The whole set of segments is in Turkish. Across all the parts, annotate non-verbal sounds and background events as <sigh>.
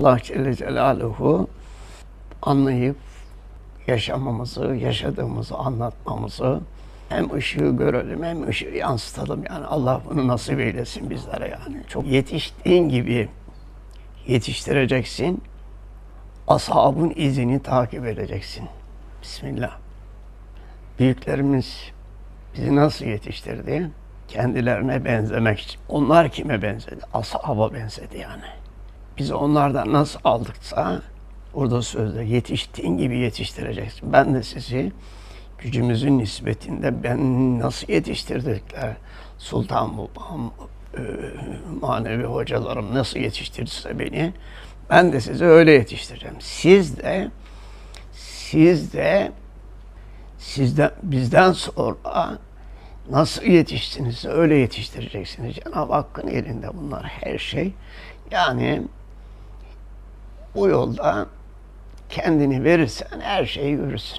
Allah Celle Celaluhu anlayıp yaşamamızı, yaşadığımızı anlatmamızı hem ışığı görelim hem ışığı yansıtalım. Yani Allah bunu nasip eylesin bizlere yani. Çok yetiştiğin gibi yetiştireceksin. Ashabın izini takip edeceksin. Bismillah. Büyüklerimiz bizi nasıl yetiştirdi? Kendilerine benzemek için. Onlar kime benzedi? Ashaba benzedi yani. Biz onlardan nasıl aldıksa burada sözde yetiştiğin gibi yetiştireceksin. Ben de sizi gücümüzün nispetinde ben nasıl yetiştirdikler Sultan Babam, e, manevi hocalarım nasıl yetiştirirse beni ben de sizi öyle yetiştireceğim. Siz de siz de sizden bizden sonra nasıl yetiştiniz öyle yetiştireceksiniz. Cenab-ı Hakk'ın elinde bunlar her şey. Yani bu yolda kendini verirsen her şeyi görürsün.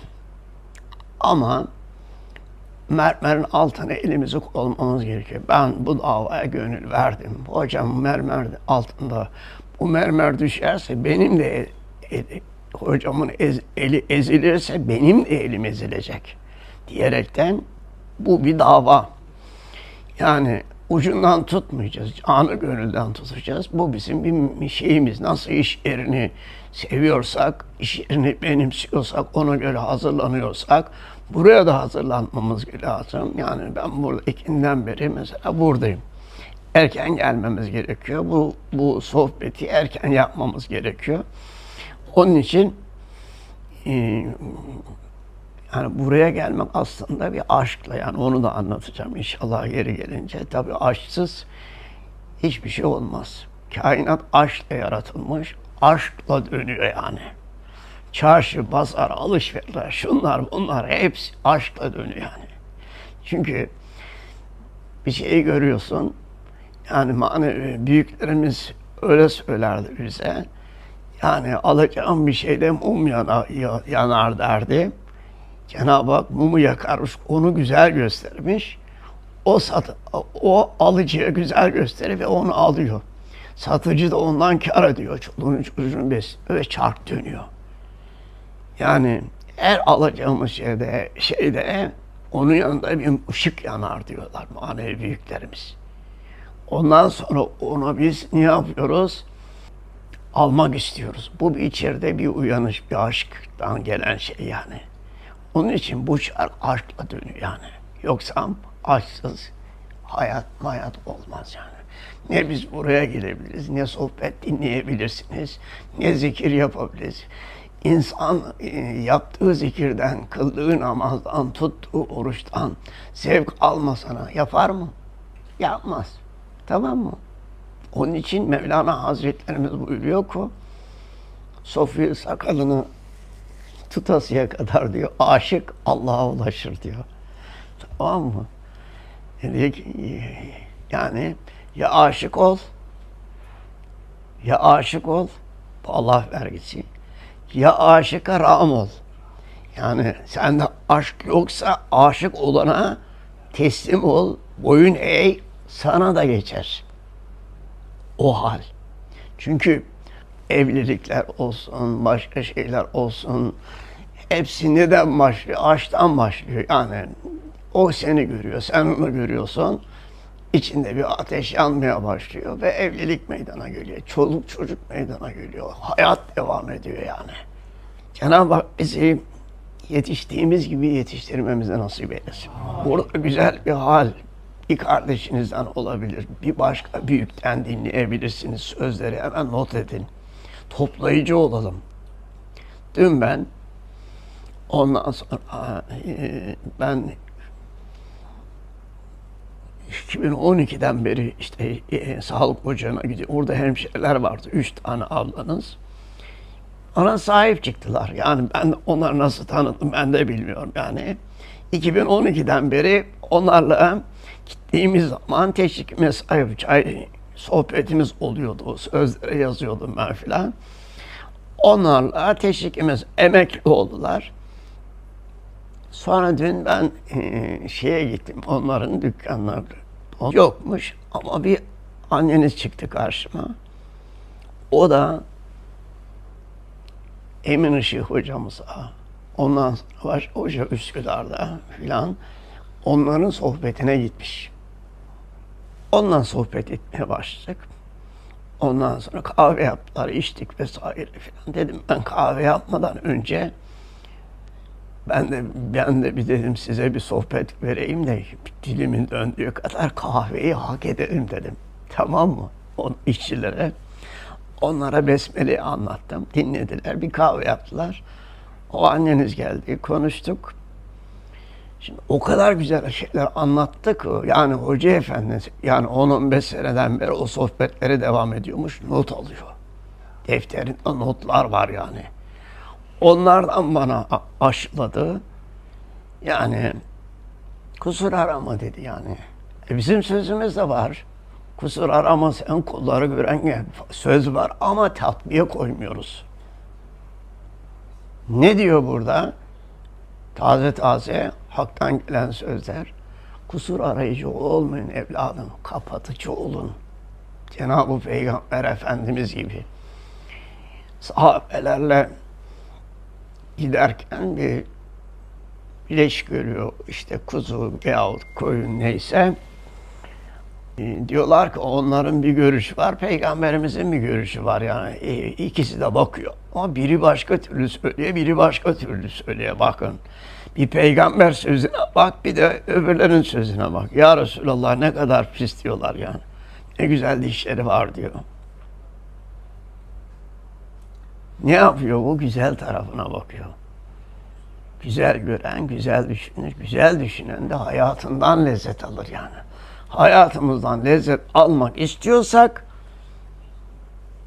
Ama mermerin altına elimizi koymamız gerekiyor. Ben bu davaya gönül verdim. Hocam mermer altında bu mermer düşerse benim de el- el- hocamın ez- eli ezilirse benim de elim ezilecek diyerekten bu bir dava. Yani ucundan tutmayacağız, canı gönülden tutacağız. Bu bizim bir şeyimiz. Nasıl iş yerini seviyorsak, iş yerini benimsiyorsak, ona göre hazırlanıyorsak, buraya da hazırlanmamız lazım. Yani ben burada ikinden beri mesela buradayım. Erken gelmemiz gerekiyor. Bu, bu sohbeti erken yapmamız gerekiyor. Onun için e, yani buraya gelmek aslında bir aşkla yani onu da anlatacağım inşallah geri gelince. Tabii aşksız hiçbir şey olmaz. Kainat aşkla yaratılmış, aşkla dönüyor yani. Çarşı, pazar, alışveriş, şunlar bunlar hepsi aşkla dönüyor yani. Çünkü bir şeyi görüyorsun, yani manevi büyüklerimiz öyle söylerdi bize. Yani alacağım bir şeyde mum yana, ya- yanar derdi. Cenab-ı Hak mumu yakarmış, onu güzel göstermiş. O sat, o alıcıya güzel gösterir ve onu alıyor. Satıcı da ondan kar ediyor. Çoluğunu çocuğunu besliyor ve çark dönüyor. Yani her alacağımız şeyde, şeyde onun yanında bir ışık yanar diyorlar manevi büyüklerimiz. Ondan sonra onu biz ne yapıyoruz? Almak istiyoruz. Bu bir içeride bir uyanış, bir aşktan gelen şey yani. Onun için bu şarkı aşkla dönüyor yani. Yoksa aşksız hayat hayat olmaz yani. Ne biz buraya gelebiliriz, ne sohbet dinleyebilirsiniz, ne zikir yapabiliriz. İnsan e, yaptığı zikirden, kıldığı namazdan, tuttuğu oruçtan zevk almasana yapar mı? Yapmaz. Tamam mı? Onun için Mevlana Hazretlerimiz buyuruyor ki Sofya sakalını tutasıya kadar diyor aşık Allah'a ulaşır diyor. Tamam mı? Dedik yani ya aşık ol ya aşık ol bu Allah vergisi ya aşıka ram ol. Yani sende aşk yoksa aşık olana teslim ol, boyun eğ, sana da geçer. O hal. Çünkü evlilikler olsun, başka şeyler olsun, hepsi neden başlıyor? Aşktan başlıyor. Yani o seni görüyor, sen onu görüyorsun. İçinde bir ateş yanmaya başlıyor ve evlilik meydana geliyor. Çoluk çocuk meydana geliyor. Hayat devam ediyor yani. Cenab-ı Hak bizi yetiştiğimiz gibi yetiştirmemize nasip eylesin. Burada güzel bir hal bir kardeşinizden olabilir. Bir başka büyükten dinleyebilirsiniz. Sözleri hemen not edin. Toplayıcı olalım. Dün ben ondan sonra e, ben 2012'den beri işte e, sağlık ocağına gidiyorum. Orada hemşireler vardı. Üç tane ablanız. Bana sahip çıktılar. Yani ben onları nasıl tanıdım ben de bilmiyorum yani. 2012'den beri onlarla gittiğimiz zaman teşvik mesai çay sohbetimiz oluyordu. Sözlere yazıyordum ben filan. Onlarla teşvikimiz emekli oldular. Sonra dün ben eee, şeye gittim onların dükkanları yokmuş ama bir anneniz çıktı karşıma. O da Emin Işık hocamıza, ondan sonra hoca Üsküdar'da filan onların sohbetine gitmiş. Ondan sohbet etmeye başladık. Ondan sonra kahve yaptılar, içtik vesaire filan. Dedim ben kahve yapmadan önce ben de ben de bir dedim size bir sohbet vereyim de dilimin döndüğü kadar kahveyi hak edelim dedim. Tamam mı? O işçilere. Onlara besmeleyi anlattım. Dinlediler. Bir kahve yaptılar. O anneniz geldi. Konuştuk. Şimdi o kadar güzel şeyler anlattı ki yani hoca efendi yani 10-15 seneden beri o sohbetleri devam ediyormuş. Not alıyor. Defterinde notlar var yani. Onlardan bana aşıladı. Yani kusur arama dedi yani. E bizim sözümüz de var. Kusur arama sen kulları gören. Söz var ama tatbiye koymuyoruz. Ne diyor burada? Taze taze haktan gelen sözler. Kusur arayıcı olmayın evladım. Kapatıcı olun. Cenab-ı Peygamber Efendimiz gibi. Sahabelerle giderken bir leş görüyor. İşte kuzu veyahut koyun neyse. E, diyorlar ki onların bir görüşü var peygamberimizin bir görüşü var. Yani E, ikisi de bakıyor. Ama biri başka türlü söylüyor biri başka türlü söylüyor. Bakın bir peygamber sözüne bak bir de öbürlerin sözüne bak. Ya Resulallah ne kadar pis diyorlar yani. Ne güzel dişleri var diyor ne yapıyor bu güzel tarafına bakıyor güzel gören, güzel düşünür. Güzel düşünen de hayatından lezzet alır yani. Hayatımızdan lezzet almak istiyorsak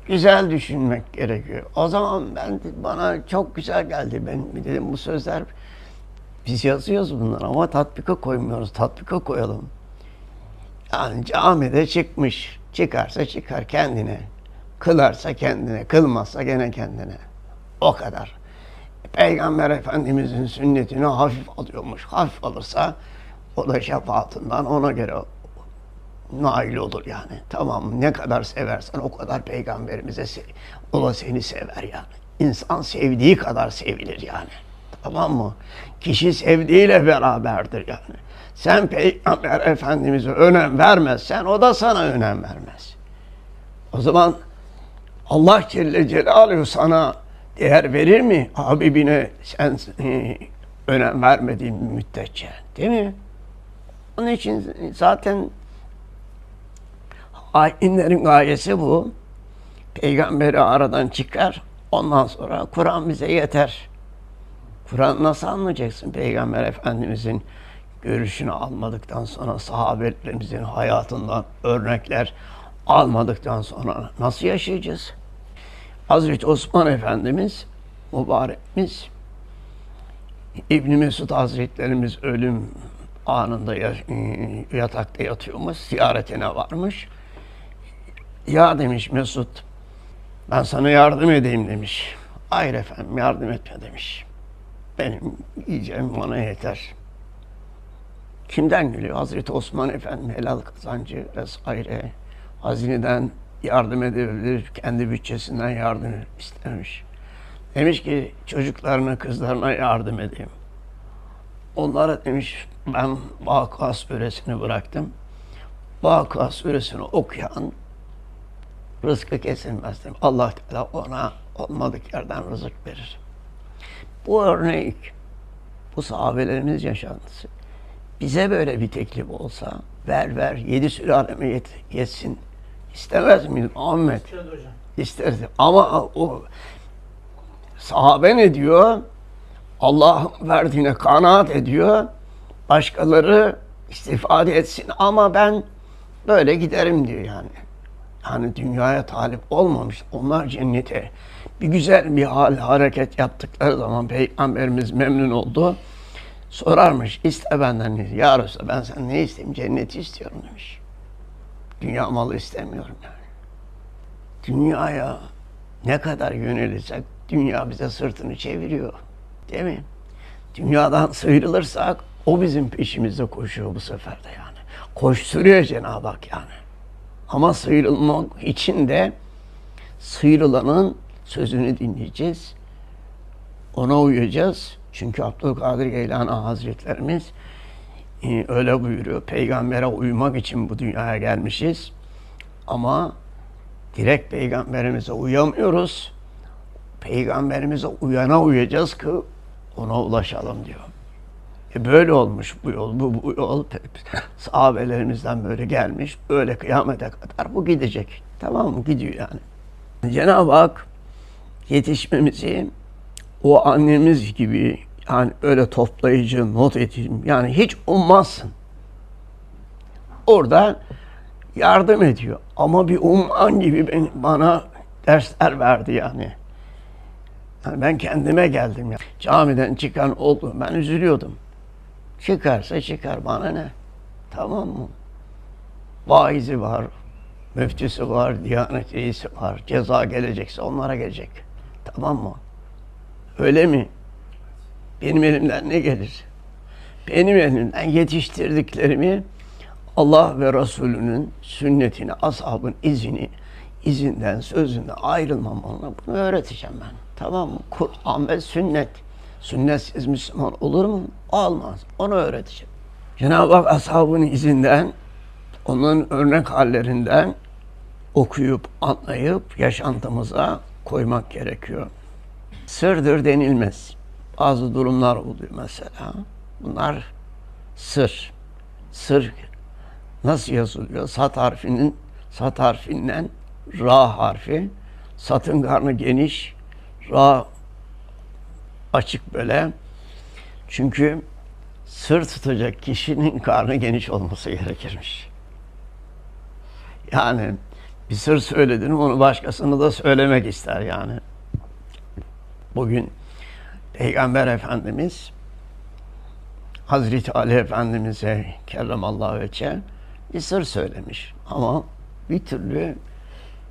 güzel düşünmek gerekiyor. O zaman ben bana çok güzel geldi. Ben dedim bu sözler biz yazıyoruz bunları ama tatbika koymuyoruz. Tatbika koyalım. Yani camide çıkmış. Çıkarsa çıkar kendine. Kılarsa kendine. Kılmazsa gene kendine. O kadar. Peygamber Efendimizin sünnetini hafif alıyormuş. Hafif alırsa o da şefaatinden ona göre nail olur yani. Tamam? Ne kadar seversen o kadar peygamberimize se- o da seni sever yani. İnsan sevdiği kadar sevilir yani. Tamam mı? Kişi sevdiğiyle beraberdir yani. Sen peygamber efendimize önem vermezsen o da sana önem vermez. O zaman Allah Celle Celaluhu sana değer verir mi? Habibine sen e, önem vermediğin müddetçe. Değil mi? Onun için zaten hainlerin gayesi bu. Peygamberi aradan çıkar. Ondan sonra Kur'an bize yeter. Kur'an nasıl anlayacaksın Peygamber Efendimizin görüşünü almadıktan sonra sahabelerimizin hayatından örnekler almadıktan sonra nasıl yaşayacağız? Hazreti Osman Efendimiz mübarekimiz İbn Mesud Hazretlerimiz ölüm anında e, yatakta yatıyormuş, ziyaretine varmış. Ya demiş Mesud, ben sana yardım edeyim demiş. Hayır efendim yardım etme demiş. Benim yiyeceğim bana yeter. Kimden geliyor? Hazreti Osman Efendi helal kazancı vesaire. Hazineden yardım edebilir, kendi bütçesinden yardım istemiş. Demiş ki çocuklarına, kızlarına yardım edeyim. Onlara demiş ben Vakıa suresini bıraktım. Vakıa suresini okuyan rızkı kesilmez demiş. Allah Teala ona olmadık yerden rızık verir. Bu örnek, bu sahabelerimiz yaşantısı. Bize böyle bir teklif olsa, ver ver, yedi sülaleme yet, yetsin. İstemez? Evet hocam. İsterdim. Ama o sahabe ne diyor? Allah verdiğine kanaat ediyor. Başkaları istifade etsin ama ben böyle giderim diyor yani. Yani dünyaya talip olmamış. Onlar cennete bir güzel bir hal hareket yaptıkları zaman Peygamberimiz memnun oldu. Sorarmış iste benden ne? Ya Resulallah ben sen ne isteyeyim? Cenneti istiyorum demiş. Dünya malı istemiyorum yani dünyaya ne kadar yönelirsek dünya bize sırtını çeviriyor. Değil mi? Dünyadan sıyrılırsak o bizim peşimizde koşuyor bu sefer de yani. Koşturuyor Cenab-ı Hak yani. Ama sıyrılmak için de sıyrılanın sözünü dinleyeceğiz. Ona uyacağız. Çünkü Abdülkadir Geylani Hazretlerimiz öyle buyuruyor. Peygambere uymak için bu dünyaya gelmişiz. Ama direkt peygamberimize uyamıyoruz. Peygamberimize uyana uyacağız ki ona ulaşalım diyor. E böyle olmuş bu yol. Bu, bu yol <laughs> sahabelerimizden böyle gelmiş. Böyle kıyamete kadar bu gidecek. Tamam mı? Gidiyor yani. Cenab-ı Hak yetişmemizi o annemiz gibi yani öyle toplayıcı, not edeyim yani hiç ummazsın. Orada yardım ediyor. Ama bir umman gibi ben, bana dersler verdi yani. yani. Ben kendime geldim ya. Camiden çıkan oldu. Ben üzülüyordum. Çıkarsa çıkar bana ne? Tamam mı? Vaizi var, müftüsü var, diyanet reisi var. Ceza gelecekse onlara gelecek. Tamam mı? Öyle mi? Benim elimden ne gelir? Benim elimden yetiştirdiklerimi Allah ve Resulünün sünnetini, ashabın izini, izinden, sözünden ayrılmam ona. Bunu öğreteceğim ben. Tamam mı? Kur'an ve sünnet. Sünnetsiz Müslüman olur mu? Olmaz. Onu öğreteceğim. Cenab-ı Hak ashabın izinden, onun örnek hallerinden okuyup, anlayıp yaşantımıza koymak gerekiyor. Sırdır denilmez. Bazı durumlar oluyor mesela. Bunlar sır. Sır nasıl yazılıyor? Sat harfinin sat harfinden ra harfi. Satın karnı geniş, ra açık böyle. Çünkü sır tutacak kişinin <laughs> karnı geniş olması gerekirmiş. Yani bir sır söyledin onu başkasına da söylemek ister yani. Bugün Peygamber Efendimiz Hazreti Ali Efendimiz'e kerremallahu veçe bir sır söylemiş. Ama bir türlü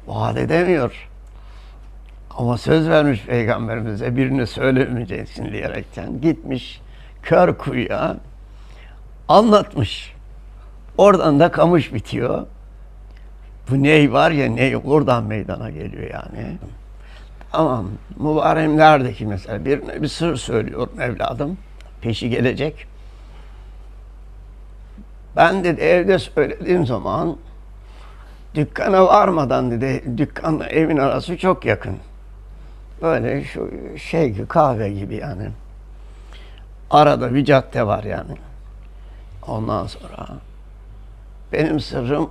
vaat edemiyor. Ama söz vermiş Peygamberimize birini söylemeyeceksin diyerekten gitmiş kör kuyuya anlatmış. Oradan da kamış bitiyor. Bu ney var ya ney oradan meydana geliyor yani. Tamam. Mübaremlerdeki mesela birine bir sır söylüyorum evladım. Peşi gelecek. Ben dedi evde söylediğim zaman dükkana varmadan dedi dükkanla evin arası çok yakın. Böyle şu şey kahve gibi yani. Arada bir cadde var yani. Ondan sonra benim sırrım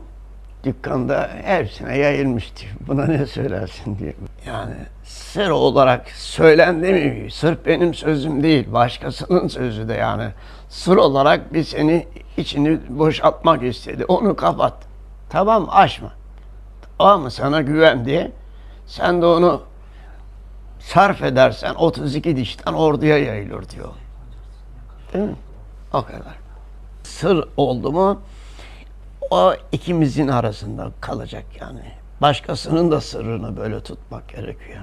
dükkanda hepsine yayılmıştı. Buna ne söylersin diye. Yani sır olarak söylendi mi? Sırf benim sözüm değil, başkasının sözü de yani. Sır olarak bir seni içini boşaltmak istedi. Onu kapat. Tamam açma. Tamam mı? Sana güvendi. Sen de onu sarf edersen 32 dişten orduya yayılır diyor. Değil mi? O kadar. Sır oldu mu o ikimizin arasında kalacak yani. Başkasının da sırrını böyle tutmak gerekiyor.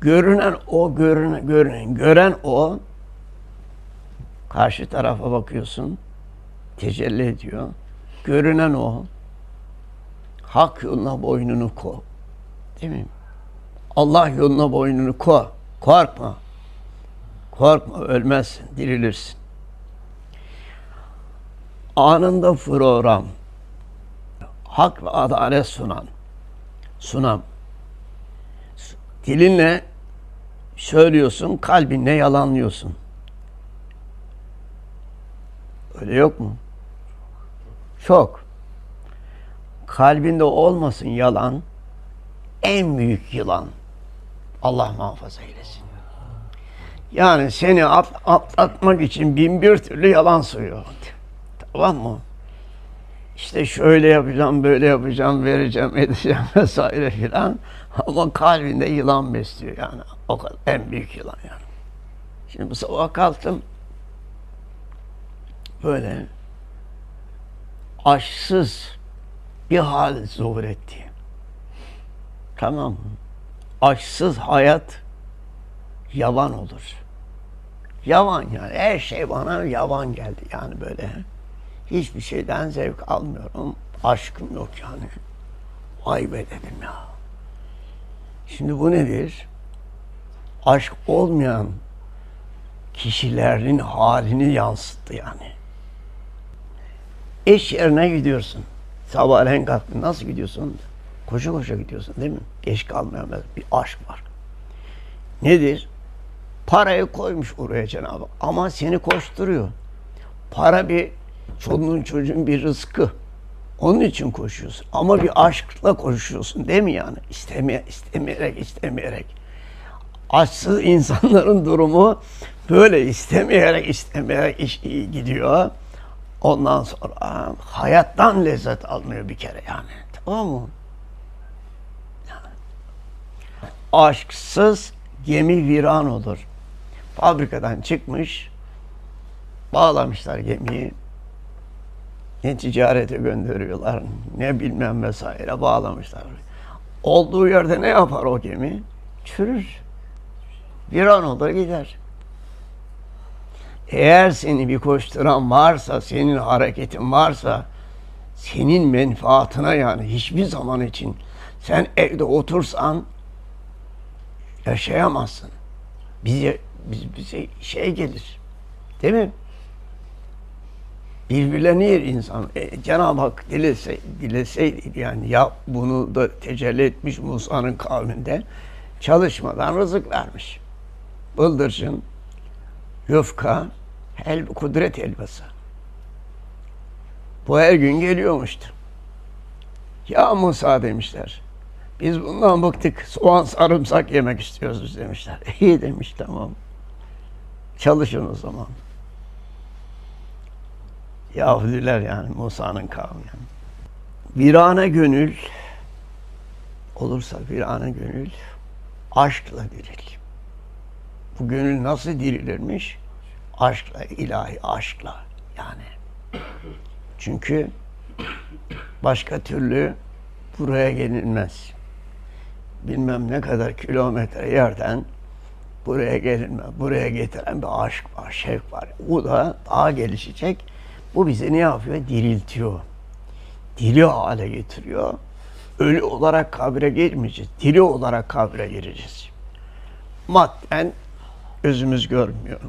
Görünen o, görünen, görünen, gören o. Karşı tarafa bakıyorsun, tecelli ediyor. Görünen o. Hak yoluna boynunu ko. Değil mi? Allah yoluna boynunu ko. Korkma. Korkma, ölmezsin, dirilirsin anında program, hak ve adalet sunan, sunan, dilinle söylüyorsun, kalbinle yalanlıyorsun. Öyle yok mu? Çok. Kalbinde olmasın yalan, en büyük yılan. Allah muhafaza eylesin. Yani seni atlatmak için bin bir türlü yalan söylüyor. Tamam mı? İşte şöyle yapacağım, böyle yapacağım, vereceğim, <laughs> edeceğim vesaire filan. Ama kalbinde yılan besliyor yani. O kadar. En büyük yılan yani. Şimdi bu sabah kalktım. Böyle aşsız bir hal zuhur etti. Tamam mı? Aşsız hayat yavan olur. Yavan yani. Her şey bana yavan geldi yani böyle. Hiçbir şeyden zevk almıyorum. Aşkım yok yani. Vay be dedim ya. Şimdi bu nedir? aşk olmayan kişilerin halini yansıttı yani. İş yerine gidiyorsun. Sabahleyin kalktın. Nasıl gidiyorsun? Koşa koşa gidiyorsun değil mi? Geç kalmayan bir aşk var. Nedir? Parayı koymuş oraya Cenab-ı. Ama seni koşturuyor. Para bir çoluğun çocuğun bir rızkı. Onun için koşuyorsun. Ama bir aşkla koşuyorsun değil mi yani? İstemeye, istemeyerek, istemeyerek. Aşksız insanların <laughs> durumu böyle istemeyerek, istemeyerek iş iyi gidiyor. Ondan sonra hayattan lezzet almıyor bir kere yani. Tamam mı? Aşksız gemi viran olur. Fabrikadan çıkmış, bağlamışlar gemiyi. Ne ticarete gönderiyorlar, ne bilmem vesaire bağlamışlar. Olduğu yerde ne yapar o gemi? Çürür. Viran olur gider. Eğer seni bir koşturan varsa, senin hareketin varsa, senin menfaatına yani hiçbir zaman için sen evde otursan yaşayamazsın. Bize, biz, bize şey gelir. Değil mi? Yer insan. E, Cenab-ı Hak dilese, dileseydi yani ya bunu da tecelli etmiş Musa'nın kavminde çalışmadan rızık vermiş. Bıldırcın, yufka, el, kudret helvası. Bu her gün geliyormuştu. Ya Musa demişler. Biz bundan bıktık. Soğan sarımsak yemek istiyoruz demişler. <laughs> İyi demiş tamam. Çalışın o zaman. Yahudiler yani Musa'nın kavmi. Yani. Virane gönül olursa virane gönül aşkla diril. Bu gönül nasıl dirilirmiş? Aşkla, ilahi aşkla yani. Çünkü başka türlü buraya gelinmez. Bilmem ne kadar kilometre yerden buraya gelinme, buraya getiren bir aşk var, şevk var. O da daha gelişecek. Bu bizi ne yapıyor? Diriltiyor. Diri hale getiriyor. Ölü olarak kabre girmeyeceğiz. Diri olarak kabre gireceğiz. Madden gözümüz görmüyor.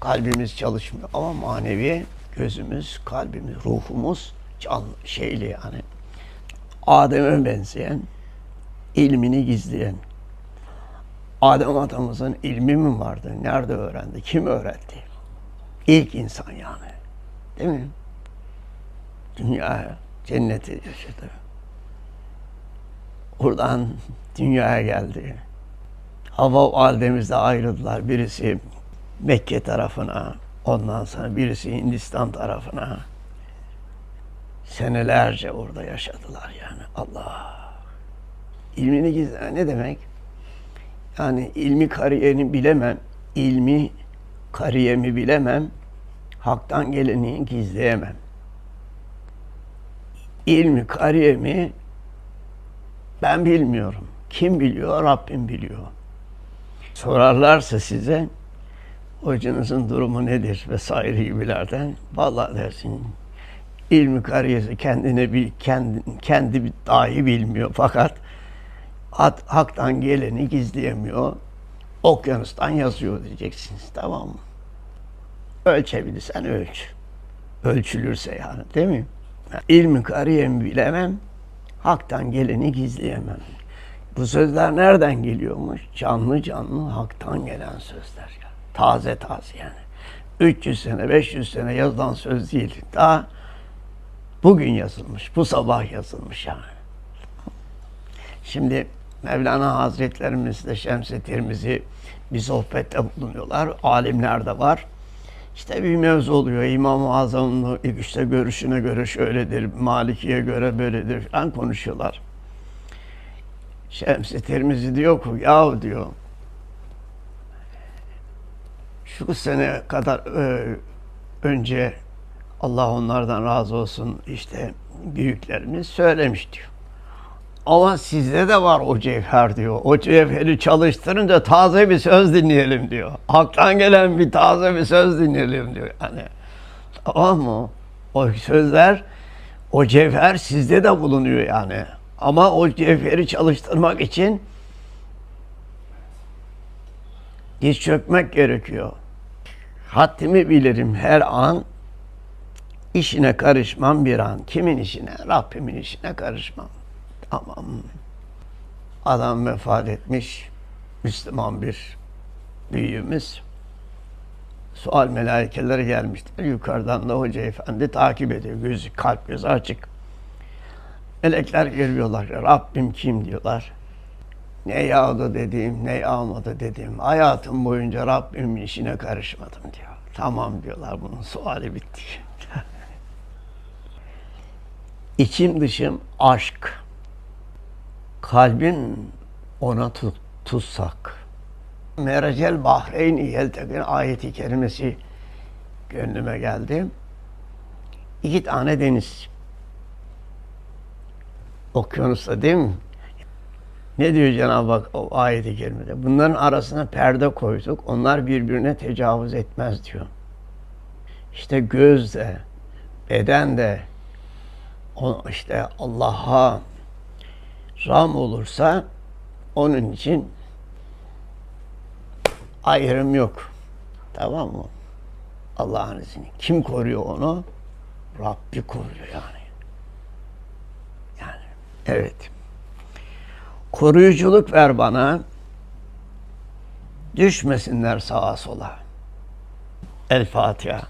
Kalbimiz çalışmıyor ama manevi gözümüz, kalbimiz, ruhumuz canlı şeyli yani. Adem'e benzeyen, ilmini gizleyen. Adem atamızın ilmi mi vardı? Nerede öğrendi? Kim öğretti? İlk insan yani. Değil mi? Dünyaya, cenneti yaşadı. Oradan dünyaya geldi. Hava validemizle ayrıldılar. Birisi Mekke tarafına, ondan sonra birisi Hindistan tarafına. Senelerce orada yaşadılar yani. Allah. İlmini gizle ne demek? Yani ilmi kariyerini bilemem, ilmi kariyemi bilemem, haktan geleni gizleyemem. İlmi kariyemi ben bilmiyorum. Kim biliyor? Rabbim biliyor. Sorarlarsa size hocanızın durumu nedir vesaire gibilerden vallahi dersin ilmi kariyesi kendine bir kendi, kendi dahi bilmiyor fakat hat, haktan geleni gizleyemiyor. Okyanustan yazıyor diyeceksiniz tamam mı? Ölçebilirsen ölç. Ölçülürse yani değil mi? İlmi kariyemi bilemem, haktan geleni gizleyemem. Bu sözler nereden geliyormuş? Canlı canlı haktan gelen sözler. Yani. Taze taze yani. 300 sene, 500 sene yazılan söz değil. Daha bugün yazılmış, bu sabah yazılmış yani. Şimdi Mevlana Hazretlerimiz de Şems-i Tirmizi bir sohbette bulunuyorlar. Alimler de var. İşte bir mevzu oluyor. İmam-ı Azam'ın işte görüşüne göre şöyledir, Maliki'ye göre böyledir falan konuşuyorlar. Şems-i Tirmizi diyor ki, yahu diyor, şu sene kadar e, önce Allah onlardan razı olsun işte büyüklerimiz söylemiş diyor. Ama sizde de var o cevher diyor. O cevheri çalıştırınca taze bir söz dinleyelim diyor. Hak'tan gelen bir taze bir söz dinleyelim diyor. Yani tamam mı? O sözler, o cevher sizde de bulunuyor yani. Ama o cevheri çalıştırmak için Diz çökmek gerekiyor. Haddimi bilirim her an. İşine karışmam bir an. Kimin işine? Rabbimin işine karışmam. Tamam. Adam vefat etmiş. Müslüman bir büyüğümüz. Sual melaikeleri gelmiştir. Yukarıdan da hoca efendi takip ediyor. Gözü, kalp gözü açık. Melekler geliyorlar. Rabbim kim diyorlar. Ne yağdı dediğim, ne yağmadı dediğim. Hayatım boyunca Rabbimin işine karışmadım diyor. Tamam diyorlar bunun suali bitti. <laughs> İçim dışım aşk. Kalbin ona tut, tutsak. Merecel Bahreyni yeltekin ayeti kerimesi gönlüme geldi. İki tane deniz. Okyanusta değil mi? Ne diyor Cenab-ı Hak o ayeti kerimede? Bunların arasına perde koyduk. Onlar birbirine tecavüz etmez diyor. İşte göz de, beden de işte Allah'a ram olursa onun için ayrım yok. Tamam mı? Allah'ın izniyle. Kim koruyor onu? Rabbi koruyor yani. Yani evet. Koruyuculuk ver bana. Düşmesinler sağa sola. El Fatiha.